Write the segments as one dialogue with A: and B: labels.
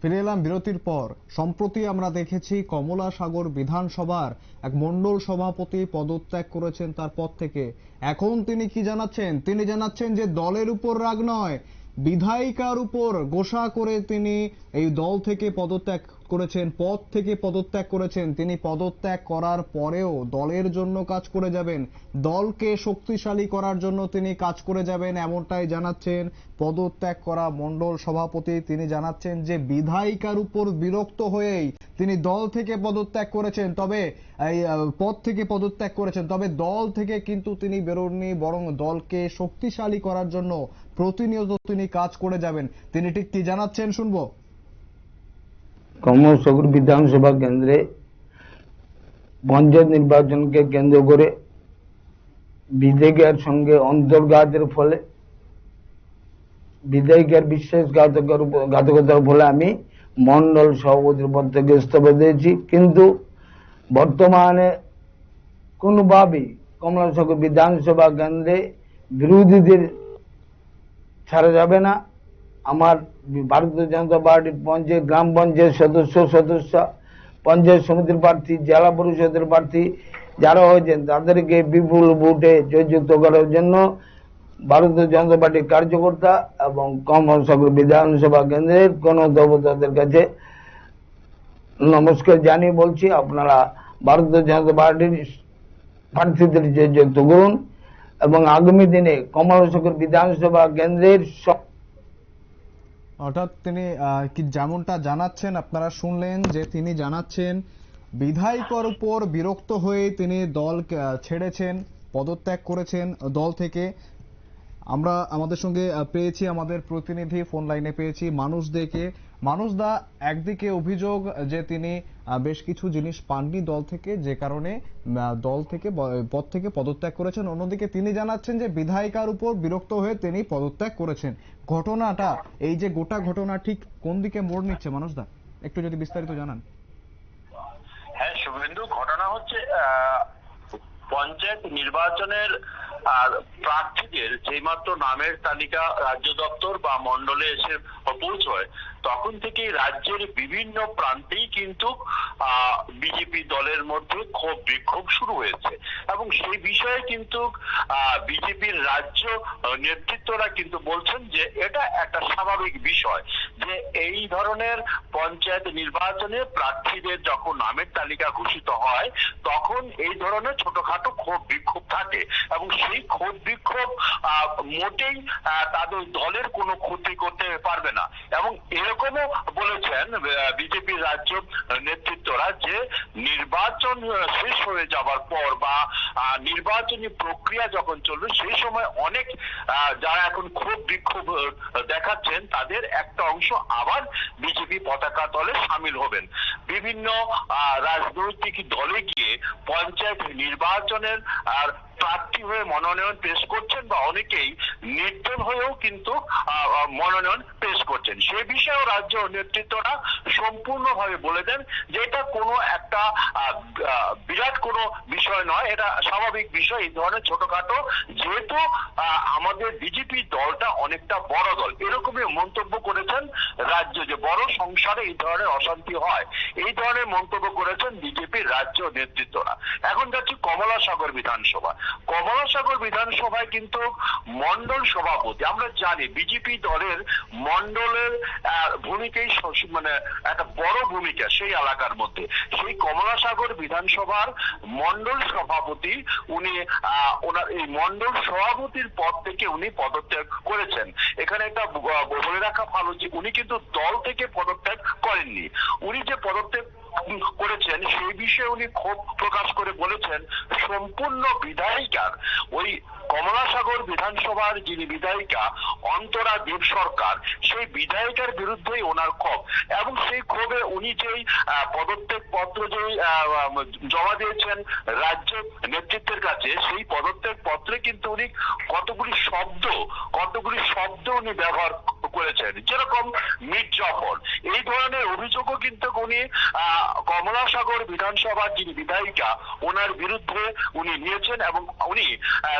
A: ফিরে এলাম বিরতির পর। সম্প্রতি আমরা দেখেছি কমলা সাগর বিধানসভার এক মণ্ডল সভাপতি পদত্যাগ করেছেন তার পদ থেকে। এখন তিনি কি জানাচ্ছেন? তিনি জানাচ্ছেন যে দলের উপর রাগ নয়, বিধায়িকার উপর গোসা করে তিনি এই দল থেকে পদত্যাগ করেছেন, পদ থেকে পদত্যাগ করেছেন। তিনি পদত্যাগ করার পরেও দলের জন্য কাজ করে যাবেন। দলকে শক্তিশালী করার জন্য তিনি কাজ করে যাবেন এমনটাই জানাচ্ছেন পদত্যাগ করা মণ্ডল সভাপতি। তিনি জানাচ্ছেন যে, বিধায়িকার উপর বিরক্ত হয়েই তিনি দল থেকে পদত্যাগ করেছেন। তবে, এই পদ থেকে পদত্যাগ করেছেন। তবে দল থেকে কিন্তু তিনি বেরোননি, বরং দলকে শক্তিশালী করার জন্য প্রতিনিয়ত তিনি কাজ করে যাবেন। তিনি ঠিক কি জানাচ্ছেন শুনব?
B: কমলসাগর বিধানসভা কেন্দ্রে পঞ্চায়েত নির্বাচনকে কেন্দ্র করে বিধায়কের সঙ্গে অন্তর্ঘাতের ফলে, বিধায়কের বিশ্বাসঘাতকের উপর ঘাতকতার ফলে আমি মন্ডল সভাপতির পদ থেকে ইস্তফা দিয়েছি। কিন্তু বর্তমানে কোনোভাবেই কমলাসাগর বিধানসভা কেন্দ্রে বিরোধীদের ছাড়া যাবে না। আমার ভারতীয় জনতা পার্টির পঞ্চায়েত, গ্রাম পঞ্চায়েত সদস্য সদস্য, পঞ্চায়েত সমিতির প্রার্থী, জেলা পরিষদের প্রার্থী যারা হয়েছেন, তাদেরকে বিপুল ভোটে জয়যুক্ত করার জন্য ভারতীয় জনতা পার্টির কার্যকর্তা এবং কমলসাগর বিধানসভা কেন্দ্রের কোন দেবতাদের কাছে নমস্কার জানিয়ে বলছি, আপনারা ভারতীয় জনতা পার্টির প্রার্থীদের জয়যুক্ত করুন এবং আগামী দিনে কমলসাগর বিধানসভা কেন্দ্রের
A: অর্থাৎ তিনি যেমনটা জানাচ্ছেন আপনারা শুনলেন যে তিনি জানাচ্ছেন, বিধায়কর উপর বিরক্ত হয়ে তিনি দল ছেড়েছেন, পদত্যাগ করেছেন দল থেকে। আমরা আমাদের সঙ্গে পেয়েছি আমাদের প্রতিনিধি ফোন লাইনে পেয়েছি মানুষ দেখে মানুষদা একদিকে অভিযোগ যে তিনি বেশ কিছু জিনিস পাননি দল থেকে, যে কারণে দল থেকে পদ থেকে পদত্যাগ করেছেন। অন্যদিকে তিনি জানাচ্ছেন যে বিধায়িকার উপর বিরক্ত হয়ে তিনি পদত্যাগ করেছেন। ঘটনাটা, এই যে গোটা ঘটনা ঠিক কোন দিকে মোড় নিচ্ছে মানুষদা একটু যদি বিস্তারিত জানান।
C: হ্যাঁ শুভেন্দু, ঘটনা হচ্ছে পঞ্চায়েত নির্বাচনের আর প্রার্থীদের যেইমাত্র নামের তালিকা রাজ্য দপ্তর বা মন্ডলে এসে পৌঁছয় তখন থেকেই রাজ্যের বিভিন্ন প্রান্তেই কিন্তু বিজেপি দলের মধ্যে ক্ষোভ বিক্ষোভ শুরু হয়েছে। এবং সেই বিষয়ে কিন্তু বিজেপির রাজ্য নেতৃত্বরা কিন্তু বলছেন যে এটা একটা স্বাভাবিক বিষয় যে এই ধরনের পঞ্চায়েত নির্বাচনে প্রার্থীদের যখন নামের তালিকা ঘোষিত হয়, তখন এই ধরনের ছোটখাটো ক্ষোভ বিক্ষোভ থাকে। এবং সেই ক্ষোভ বিক্ষোভ মোটেই তাদের দলের কোনো ক্ষতি করতে পারবে না। এবং এরকমও বলেছেন বিজেপির রাজ্য নেতৃত্বরা যে নির্বাচন শেষ হয়ে যাবার পর বা নির্বাচনী প্রক্রিয়া যখন চলবে, সেই সময় অনেক যারা এখন ক্ষোভ বিক্ষোভ দেখাচ্ছেন, তাদের একটা অংশ আবার বিজেপি পতাকা দলে সামিল হবেন। বিভিন্ন রাজনৈতিক দলে গিয়ে পঞ্চায়েত নির্বাচনের আর প্রার্থী হয়ে মনোনয়ন পেশ করছেন বা অনেকেই নির্দল হয়েও কিন্তু মনোনয়ন পেশ করছেন। সে বিষয়েও রাজ্য নেতৃত্বরা সম্পূর্ণভাবে বলে দেন যে এটা কোনো একটা বিরাট কোনো বিষয় নয়, এটা স্বাভাবিক বিষয়। এই ধরনের ছোটখাটো যেহেতু আমাদের বিজেপি দলটা অনেকটা বড় দল, এরকমই মন্তব্য করেছেন রাজ্য যে বড় সংসারে এই ধরনের অশান্তি হয়। এই ধরনের মন্তব্য করেছেন বিজেপির রাজ্য নেতৃত্বরা। এখন যাচ্ছি কমলা সাগর বিধানসভা। কমলা সাগর বিধানসভায় কিন্তু মন্ডল সভাপতি, আমরা জানি বিজেপি দলের মন্ডলের ভূমিকাই মানে একটা বড় ভূমিকা সেই এলাকার মধ্যে। সেই কমলা সাগর বিধানসভার মন্ডল সভাপতি উনি ওনার এই মন্ডল সভাপতির পদ থেকে উনি পদত্যাগ করেছেন। এখানে একটা বলে রাখা ভালো যে উনি কিন্তু দল থেকে পদত্যাগ করেননি। উনি যে পদত্যাগ করেছেন সেই বিষয়ে উনি ক্ষোভ প্রকাশ করে বলেছেন, সম্পূর্ণ বিধায়িকার ওই কমলাসাগর বিধানসভার যিনি বিধায়িকা অন্তরা দেব সরকার সেই বিধায়িকার বিরুদ্ধেই ওনার ক্ষোভ। এবং সেই ক্ষোভে উনি যেই পদত্যাগ পত্র আহ, জমা দিয়েছেন রাজ্য নেতৃত্বের কাছে সেই পদত্যাগ পত্রে কিন্তু উনি কতগুলি শব্দ কতগুলি শব্দ উনি ব্যবহার করেছেন। যেরকম মির্জাফর এই ধরনের অভিযোগও কিন্তু উনি কমলাসাগর বিধানসভার যিনি বিধায়িকা ওনার বিরুদ্ধে উনি নিয়েছেন এবং উনি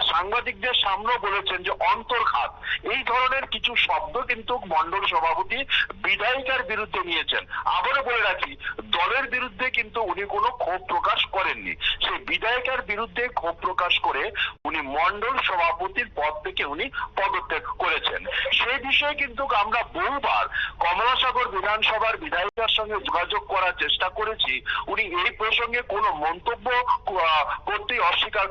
C: সাংবাদিকদের সামনেও বলেছেন যে অন্তর্ঘাত এই ধরনের কিছু শব্দ কিন্তু মন্ডল সভাপতি বিধায়িকার বিরুদ্ধে নিয়েছেন। আবারও বলে রাখি দলের বিরুদ্ধে কিন্তু উনি কোনো ক্ষোভ প্রকাশ করেননি। সেই বিধায়িকার বিরুদ্ধে ক্ষোভ প্রকাশ করে উনি মন্ডল সভাপতির পদ থেকে উনি পদত্যাগ করেছেন। সেই বিষয়ে কিন্তু আমরা বহুবার কমলাসাগর বিধানসভার বিধায়িকার সঙ্গে যোগাযোগ করার চেষ্টা করেছি। উনি এই প্রসঙ্গে কোনো মন্তব্য আহ, করতেই অস্বীকার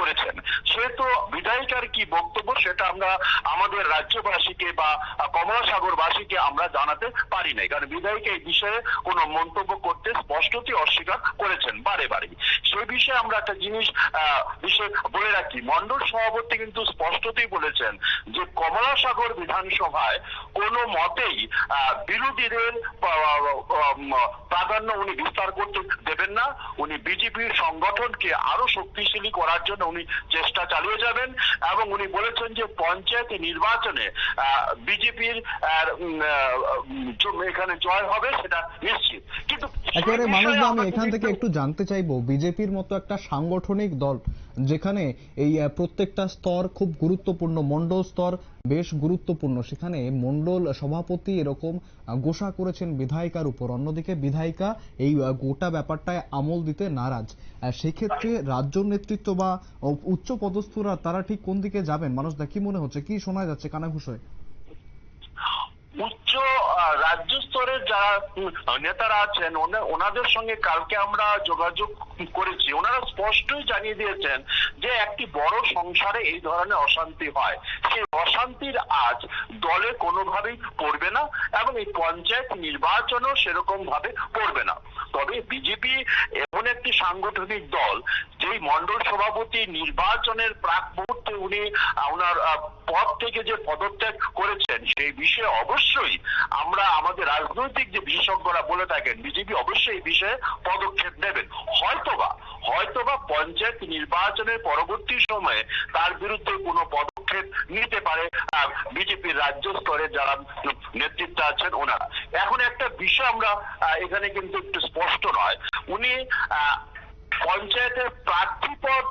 C: করেছেন। সে তো বিধায়িকার কি বক্তব্য সেটা আমরা আমাদের রাজ্যবাসীকে বা কমলাসাগরবাসীকে আমরা জানাতে পারি নাই। কারণ বিধায়িকা এই বিষয়ে কোনো মন্তব্য করতে স্পষ্টতই অস্বীকার করেছেন বারে বারে। সেই বিষয়ে আমরা একটা জিনিস বিষয় বলে রাখি। মন্ডল সভাপতি কিন্তু স্পষ্টতই বলেছেন যে কমলাসাগর বিধানসভায় কোনো মতেই বিরোধীদের প্রাধান্য উনি বিস্তার করতে দেবেন না। উনি বিজেপির সংগঠনকে আরও শক্তিশালী করার জন্য উনি চেষ্টা চালিয়ে যাবেন এবং উনি বলেছেন যে পঞ্চায়েত নির্বাচনে বিজেপির এখানে জয় হবে সেটা নিশ্চিত। কিন্তু মানুষ
A: একেবারে আমি এখান থেকে
C: একটু
A: জানতে চাইব বিজেপির মতো একটা সাংগঠনিক দল যেখানে এই প্রত্যেকটা স্তর খুব গুরুত্বপূর্ণ, মণ্ডল স্তর বেশ গুরুত্বপূর্ণ। সেখানে মণ্ডল সভাপতি এরকম গোসা করেছেন বিধায়িকার উপর। অন্যদিকে বিধায়িকা এই গোটা ব্যাপারটায় আমল দিতে নারাজ। সেক্ষেত্রে রাজ্য নেতৃত্ব বা উচ্চ পদস্থরা তারা ঠিক কোন দিকে যাবেন? মানুষ কি মনে হচ্ছে? কি শোনা যাচ্ছে কানাঘুষোয়
C: উচ্চ আহ, রাজ্য স্তরের যারা নেতারা আছেন ওনাদের সঙ্গে কালকে আমরা যোগাযোগ করেছি। ওনারা স্পষ্টই জানিয়ে দিয়েছেন যে একটি বড় সংসারে এই ধরনের অশান্তি হয়। সেই অশান্তির আজ দলে কোনোভাবেই পড়বে না এবং এই পঞ্চায়েত নির্বাচনও সেরকম ভাবে পড়বে না। তবে বিজেপি এমন একটি সাংগঠনিক দল, যেই মন্ডল সভাপতি নির্বাচনের প্রাক মুহূর্তে উনি ওনার পদ থেকে যে পদত্যাগ করেছেন, সেই বিষয়ে অবশ্যই আমরা আমাদের রাজনৈতিক যে বিশেষজ্ঞরা বলে থাকেন, বিজেপি অবশ্যই এই বিষয়ে পদক্ষেপ নেবেন। হয়তোবা হয়তোবা পঞ্চায়েত নির্বাচনের পরবর্তী সময়ে তার বিরুদ্ধে কোনো পদক্ষেপ নিতে পারে বিজেপির রাজ্য স্তরে যারা নেতৃত্ব আছেন ওনারা। এখন একটা বিষয় আমরা এখানে কিন্তু একটু স্পষ্ট নয়। উনি পঞ্চায়েতের প্রার্থী পদ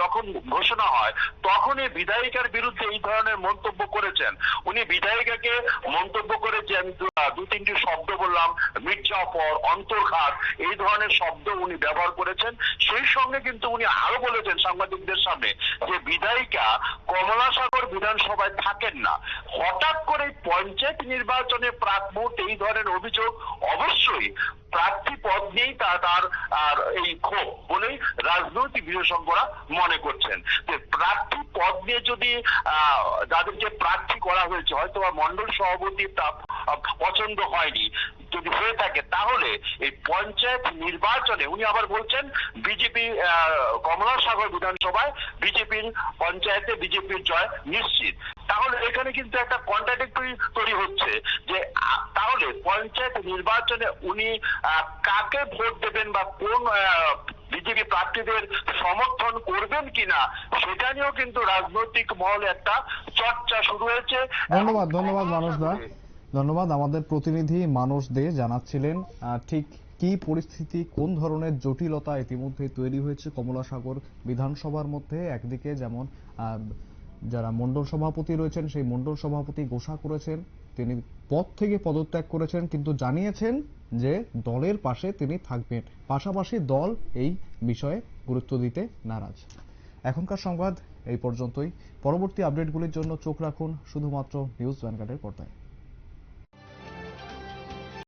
C: যখন ঘোষণা হয়, তখনই বিধায়িকার বিরুদ্ধে এই ধরনের মন্তব্য করেছেন। উনি বিধায়িকাকে মন্তব্য করে যে আমি দু- তিনটি শব্দ বললাম মির্জাফর অন্তর্ঘাত এই ধরনের শব্দ উনি ব্যবহার করেছেন। সেই সঙ্গে কিন্তু উনি আরও বলেছেন সাংবাদিকদের সামনে যে বিধায়িকা কমলাসাগর বিধানসভায় থাকেন না। হঠাৎ করে পঞ্চায়েত নির্বাচনে প্রাক মুহূর্তে এই ধরনের অভিযোগ অবশ্যই প্রার্থী পদ নিয়েই তার এই ক্ষোভ বলেই রাজনৈতিক বিশেষজ্ঞরা মনে করছেন। যদি যাদেরকে প্রার্থী করা হয়েছে, হয়তো বা মন্ডল সভাপতি তা পছন্দ হয়নি। যদি হয়ে থাকে, তাহলে এই পঞ্চায়েত নির্বাচনে উনি আবার বলছেন, বিজেপি কমলাসাগর বিধানসভায় বিজেপির পঞ্চায়েতে বিজেপির জয় নিশ্চিত। তাহলে এখানে কিন্তু একটা কন্ট্রাডিক্টরি তৈরি হচ্ছে, যে তাহলে পঞ্চায়েত নির্বাচনে উনি কাকে ভোট দেবেন বা কোন বিজেপি প্রার্থীদের সমর্থন করবেন কিনা, সেটা নিয়েও কিন্তু রাজনৈতিক মহলে একটা চর্চা শুরু হয়েছে।
A: ধন্যবাদ ধন্যবাদ মানুষদা ধন্যবাদ। আমাদের প্রতিনিধি মানুষ দে জানাচ্ছিলেন ঠিক কি পরিস্থিতি, কোন ধরনের জটিলতা ইতিমধ্যে তৈরি হয়েছে কমলাসাগর বিধানসভার মধ্যে? একদিকে যেমন যারা মন্ডল সভাপতি রয়েছেন, সেই মন্ডল সভাপতি ঘোষণা করেছেন, তিনি পদ থেকে পদত্যাগ করেছেন, কিন্তু জানিয়েছেন যে দলের পাশে তিনি থাকবেন। পাশাপাশি দল এই বিষয়ে গুরুত্ব দিতে নারাজ। এখনকার সংবাদ এই পর্যন্তই। পরবর্তী আপডেটগুলির জন্য চোখ রাখুন শুধুমাত্র নিউজ ভ্যানগার্ডের পর্দায়।